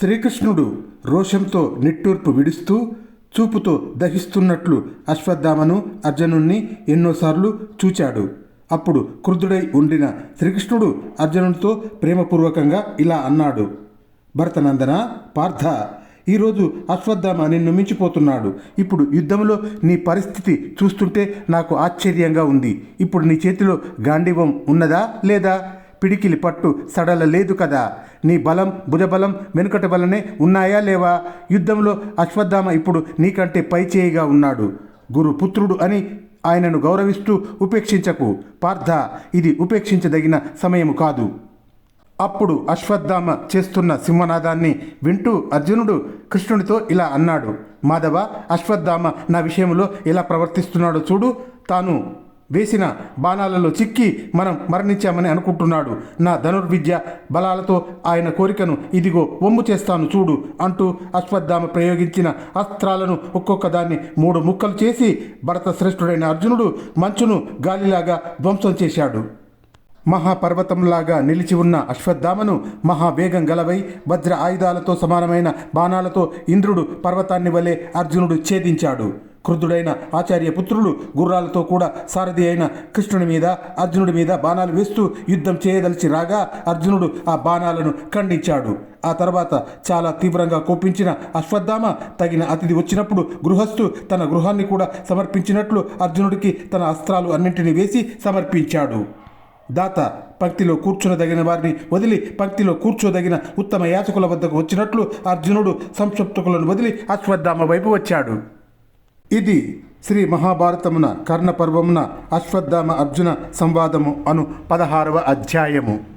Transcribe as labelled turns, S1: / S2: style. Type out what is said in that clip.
S1: శ్రీకృష్ణుడు రోషంతో నిట్టూర్పు విడుస్తూ చూపుతో దహిస్తున్నట్లు అశ్వత్థామను అర్జునుణ్ణి ఎన్నోసార్లు చూచాడు. అప్పుడు క్రుద్ధుడై ఉండిన శ్రీకృష్ణుడు అర్జునుడితో ప్రేమపూర్వకంగా ఇలా అన్నాడు. భరతనందన పార్థ ఈరోజు అశ్వత్థామ నిన్ను మించిపోతున్నాడు. ఇప్పుడు యుద్ధంలో నీ పరిస్థితి చూస్తుంటే నాకు ఆశ్చర్యంగా ఉంది. ఇప్పుడు నీ చేతిలో గాంధీవం ఉన్నదా లేదా? పిడికిలి పట్టు సడల లేదు కదా. నీ బలం భుజబలం వెనుకటి బలనే ఉన్నాయా లేవా? యుద్ధంలో అశ్వత్థామ ఇప్పుడు నీకంటే పై చేయిగా ఉన్నాడు. గురు పుత్రుడు అని ఆయనను గౌరవిస్తూ ఉపేక్షించకు. పార్థ ఇది ఉపేక్షించదగిన సమయము కాదు. అప్పుడు అశ్వత్థామ చేస్తున్న సింహనాదాన్ని వింటూ అర్జునుడు కృష్ణుడితో ఇలా అన్నాడు మాధవ అశ్వత్థామ నా విషయంలో ఎలా ప్రవర్తిస్తున్నాడో చూడు. తాను వేసిన బాణాలలో చిక్కి మనం మరణించామని అనుకుంటున్నాడు. నా ధనుర్విద్య బలాలతో ఆయన కోరికను ఇదిగో వమ్ము చేస్తాను చూడు అంటూ అశ్వత్థామ ప్రయోగించిన అస్త్రాలను ఒక్కొక్క దాన్ని మూడు ముక్కలు చేసి భరత శ్రేష్ఠుడైన అర్జునుడు మంచును గాలిలాగా ధ్వంసం చేశాడు. మహాపర్వతంలాగా నిలిచి ఉన్న అశ్వత్థామను మహావేగం గలవై వజ్ర ఆయుధాలతో సమానమైన బాణాలతో ఇంద్రుడు పర్వతాన్ని వలె అర్జునుడు ఛేదించాడు. క్రుద్ధుడైన ఆచార్య పుత్రులు గుర్రాలతో కూడా సారథి అయిన కృష్ణుడి మీద అర్జునుడి మీద బాణాలు వేస్తూ యుద్ధం చేయదలిచి రాగా అర్జునుడు ఆ బాణాలను ఖండించాడు. ఆ తర్వాత చాలా తీవ్రంగా కోపించిన అశ్వత్థామ తగిన అతిథి వచ్చినప్పుడు గృహస్థు తన గృహాన్ని కూడా సమర్పించినట్లు అర్జునుడికి తన అస్త్రాలు అన్నింటినీ వేసి సమర్పించాడు. దాత పంక్తిలో కూర్చునదగిన వారిని వదిలి పంక్తిలో కూర్చోదగిన ఉత్తమ యాచకుల వద్దకు వచ్చినట్లు అర్జునుడు సంక్షిప్తకులను వదిలి అశ్వత్థామ వైపు వచ్చాడు. ఇది శ్రీ మహాభారతమున కర్ణపర్వమున అశ్వత్థామ అర్జున సంవాదము అను పదహారవ అధ్యాయము.